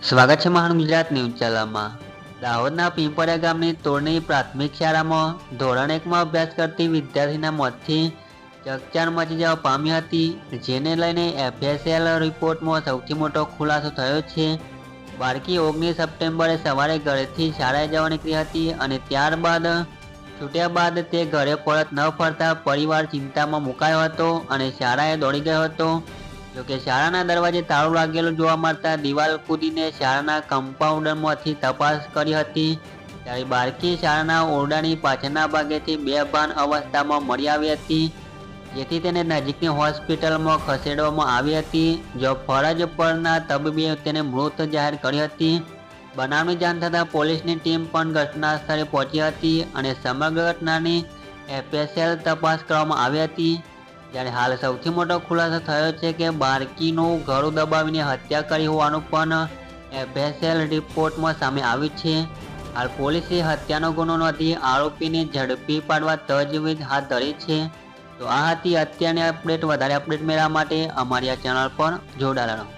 સ્વાગત છે મહાન ગુજરાત ન્યૂઝ ચેનલમાં. દાહોદના પીંપળિયા ગામની તોરણી પ્રાથમિક શાળામાં ધોરણ એકમાં અભ્યાસ કરતી વિદ્યાર્થીના મોતથી ચકચાર મચી જવા પામી હતી, જેને લઈને એફએસએલ રિપોર્ટમાં સૌથી મોટો ખુલાસો થયો છે. બાળકી ઓગણીસ સપ્ટેમ્બરે સવારે ઘરેથી શાળાએ જવા નીકળી હતી અને ત્યારબાદ છૂટ્યા બાદ તે ઘરે પરત ન ફરતા પરિવાર ચિંતામાં મુકાયો હતો અને શાળાએ દોડી ગયો હતો. જોકે શાળાના દરવાજે તાળું લાગેલું જોવા મળતા દિવાલ કૂદીને શાળાના કમ્પાઉન્ડરમાંથી તપાસ કરી હતી. ત્યારે બાળકી શાળાના ઓરડાની પાછળના ભાગેથી બેભાન અવસ્થામાં મળી આવી હતી, જેથી તેને નજીકની હોસ્પિટલમાં ખસેડવામાં આવી હતી. જો ફરજ પરના તબીબે તેને મૃત જાહેર કરી હતી. બનાવની જાણ થતાં પોલીસની ટીમ પણ ઘટના સ્થળે પહોંચી હતી અને સમગ્ર ઘટનાની એફએસએલ તપાસ કરવામાં આવી હતી. જ્યારે હાલ સૌથી મોટો ખુલાસો થયો છે કે બાળકીનું ગળું દબાવીને હત્યા કરી હોવાનું પણ એફએસએલ રિપોર્ટમાં સામે આવ્યું છે. હાલ પોલીસે હત્યાનો ગુનો નોંધી આરોપીને ઝડપી પાડવા તજવીજ હાથ ધરી છે. તો આ હતી અત્યારની અપડેટ. વધારે અપડેટ મેળવવા માટે અમારી આ ચેનલ પર જોડાયેલા